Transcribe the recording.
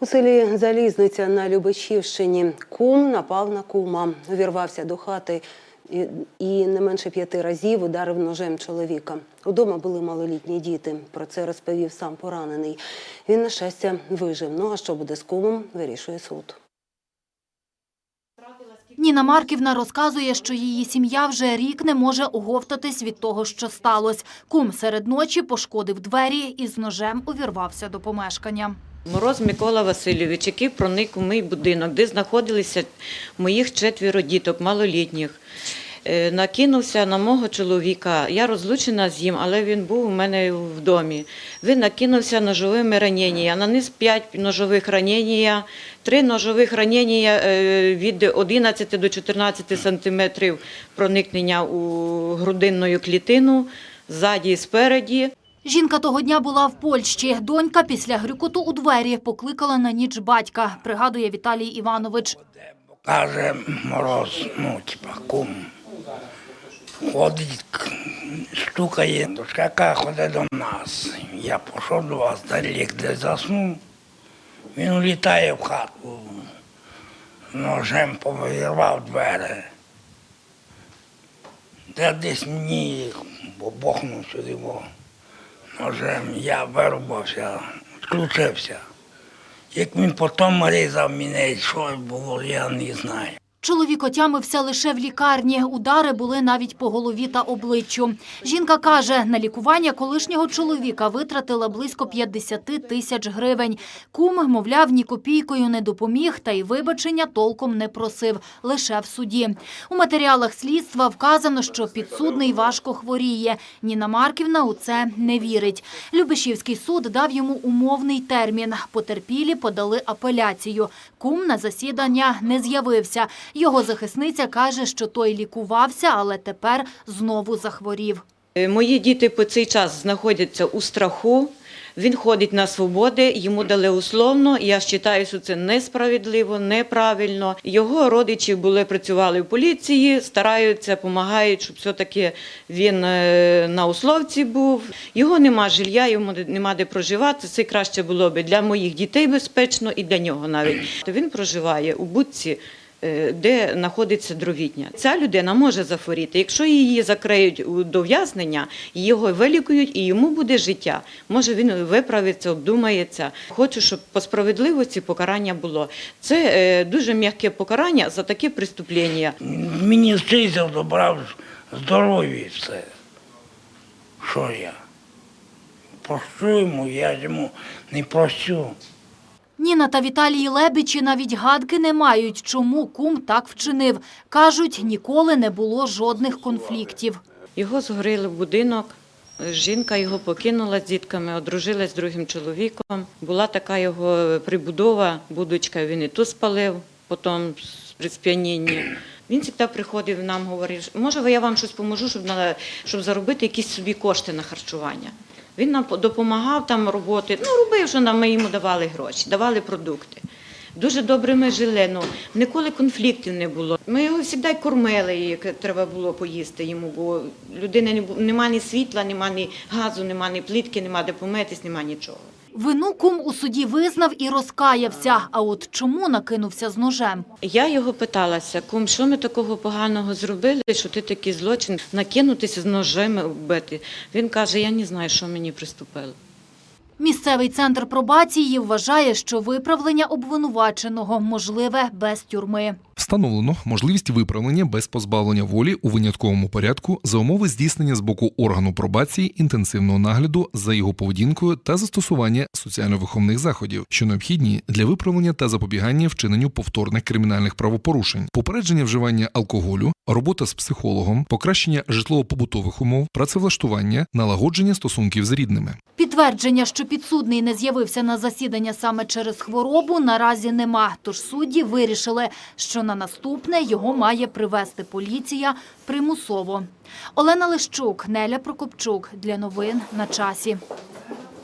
У селі Залізниця на Любичівщині кум напав на кума, увірвався до хати і, не менше п'яти разів ударив ножем чоловіка. Удома були малолітні діти. Про це розповів сам поранений. Він, на щастя, вижив. Ну а що буде з кумом, вирішує суд. Ніна Марківна розказує, що її сім'я вже рік не може оговтатись від того, що сталося. Кум серед ночі пошкодив двері і з ножем увірвався до помешкання. Мороз Микола Васильович, який проник у мій будинок, де знаходилися моїх четверо діток, малолітніх. Е, Накинувся на мого чоловіка. Я розлучена з ним, але він був у мене в домі. Він накинувся ножовими раненнями. Наніс 5 ножових ранення, 3 ножових ранення е, від 11 до 14 сантиметрів проникнення у грудинну клітину, ззаді і спереді. Жінка того дня була в Польщі. Донька після грюкоту у двері покликала на ніч батька, пригадує Віталій Іванович. Каже мороз, ну, типа, кум. Ходить, стукає, дочка каже, ходи до нас. Я пішов до вас, далік, де заснув. Він улітає в хату, ножем повирвав двері. Де десь мені бобохнув сюди во, ножем, я вирубався, відключився. Як він потім різав мене, що було, я не знаю. Чоловік отямився лише в лікарні. Удари були навіть по голові та обличчю. Жінка каже, на лікування колишнього чоловіка витратила близько 50 тисяч гривень. Кум, мовляв, ні копійкою не допоміг та й вибачення толком не просив, лише в суді. У матеріалах слідства вказано, що підсудний важко хворіє. Ніна Марківна у це не вірить. Любешівський суд дав йому умовний термін. Потерпілі подали апеляцію. Кум на засідання не з'явився. Його захисниця каже, що той лікувався, але тепер знову захворів. Е, Мої діти по цей час знаходяться у страху. Він ходить на свободи, йому дали условно. Я вважаю, що це несправедливо, неправильно. Його родичі були працювали в поліції, стараються, допомагають, щоб все-таки він е, на условці був. Його нема жилья, йому нема де проживати. Це краще було б для моїх дітей безпечно і для нього навіть. Він проживає у будці де знаходиться дровітня. Ця людина може захворіти. Якщо її закриють до в'язнення, його вилікують і йому буде життя. Може він виправиться, обдумається. Хочу, щоб по справедливості покарання було. Це е, дуже м'яке покарання за таке преступлення. Мені стизив, добрав здоров'я все. Що я? Прощу йому, я йому не прощу. Ніна та Віталій Лебічі навіть гадки не мають, чому кум так вчинив. Кажуть, ніколи не було жодних конфліктів. Його згорили в будинок. Жінка його покинула з дітками, одружилась з другим чоловіком. Була така його прибудова, будочка, він і ту спалив, потім при сп'янінні. Він завжди приходив нам, говорив, може я вам щось поможу, щоб, щоб заробити якісь собі кошти на харчування. Він нам допомагав там роботи, ну робив, що нам ми йому давали гроші, давали продукти. Дуже добре ми жили, ну, ніколи конфліктів не було. Ми його завжди кормили, як треба було поїсти йому, бо людини не бу- нема ні світла, нема ні газу, нема ні плітки, нема де помитись, нема нічого. Вину кум у суді визнав і розкаявся. А от чому накинувся з ножем? Я його питалася, кум, що ми такого поганого зробили, що ти такий злочин, накинутися з ножем вбити. Він каже, я не знаю, що мені приступило. Місцевий центр пробації вважає, що виправлення обвинуваченого можливе без тюрми. Встановлено можливість виправлення без позбавлення волі у винятковому порядку за умови здійснення з боку органу пробації інтенсивного нагляду за його поведінкою та застосування соціально-виховних заходів, що необхідні для виправлення та запобігання вчиненню повторних кримінальних правопорушень, попередження вживання алкоголю, робота з психологом, покращення житлово-побутових умов, працевлаштування, налагодження стосунків з рідними. Підтвердження, що підсудний не з'явився на засідання саме через хворобу, наразі нема. Тож судді вирішили, що на наступне його має привезти поліція примусово. Олена Лищук, Неля Прокопчук. Для новин на часі.